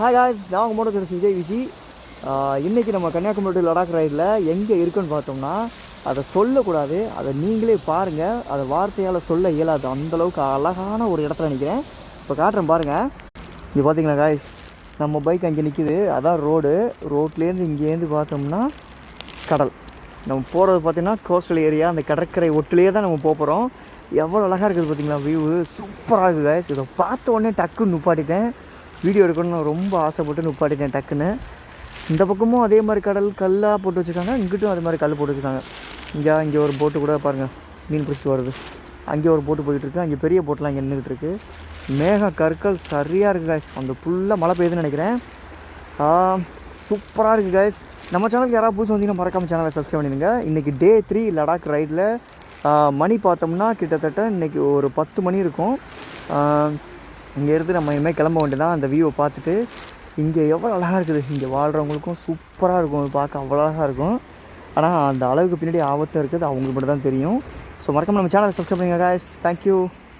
Hi guys நான் மோட்டோ விஜய் விஜி. இன்றைக்கி நம்ம கன்னியாகுமரி லடாக் ரைடில் எங்கே இருக்குன்னு பார்த்தோம்னா அதை சொல்லக்கூடாது. அதை நீங்களே பாருங்கள் அதை வார்த்தையால் சொல்ல இயலாது. அந்தளவுக்கு அழகான ஒரு இடத்துல நிற்கிறேன் இப்போ காட்டுறேன் பாருங்கள் இங்கே பார்த்தீங்களா காய்ஸ் நம்ம பைக் அங்கே நிற்கிது அதான் ரோடு ரோட்லேருந்து இங்கேருந்து பார்த்தோம்னா கடல். நம்ம போகிறது பார்த்தீங்கன்னா கோஸ்டல் ஏரியா அந்த கடற்கரை ஒட்டிலேயே தான் நம்ம போகிறோம் எவ்வளோ அழகாக இருக்குது பார்த்தீங்களா வியூவு சூப்பராக இருக்குது காய்ஸ் இதை பார்த்த உடனே டக்குன்னு நிப்பாட்டிட்டேன். வீடியோ எடுக்கணும்னு ரொம்ப ஆசைப்பட்டு நிப்பாட்டிட்டேன் டக்குன்னு. இந்த பக்கமும் அதே மாதிரி கடல் கல்லாக போட்டு வச்சுருக்காங்க. இங்கிட்டும் அதே மாதிரி கல் போட்டு வச்சுருக்காங்க. இங்கே இங்கே ஒரு போட்டு கூட பாருங்கள் மீன் பிடிச்சிட்டு வருது அங்கே ஒரு போட்டு போயிட்டுருக்கு அங்கே பெரிய போட்டெலாம் இங்கே நின்றுட்டு இருக்கு. மேக கற்கள் சரியாக இருக்குது காய்ஸ் அந்த ஃபுல்லாக மழை பெய்யுதுன்னு நினைக்கிறேன். சூப்பராக இருக்குது காய்ஸ் நம்ம சேனலுக்கு யாராவது புதுசு வந்தீங்கன்னா மறக்காம சேனலை சப்ஸ்கிரைப் பண்ணிடுங்க. இன்றைக்கி டே த்ரீ லடாக் ரைடில் மணி பார்த்தோம்னா கிட்டத்தட்ட இன்றைக்கி ஒரு பத்து மணி இருக்கும். இங்கேருந்து நம்ம இனிமேல் கிளம்ப வேண்டியதான் அந்த வியூவை பார்த்துட்டு இங்கே எவ்வளோ அழகாக இருக்குது. இங்கே வாழ்கிறவங்களுக்கும் சூப்பராக இருக்கும். அது பார்க்க அவ்வளோ அழகாக இருக்கும். ஆனால் அந்த அளவுக்கு பின்னாடி ஆபத்தும் இருக்குது. அது அவங்களுக்கு மட்டும் தான் தெரியும். ஸோ மறக்காமல் நம்ம சேனலை சப்ஸ்கிரைப் பண்ணுங்கள் காய்ஸ் தேங்க்யூ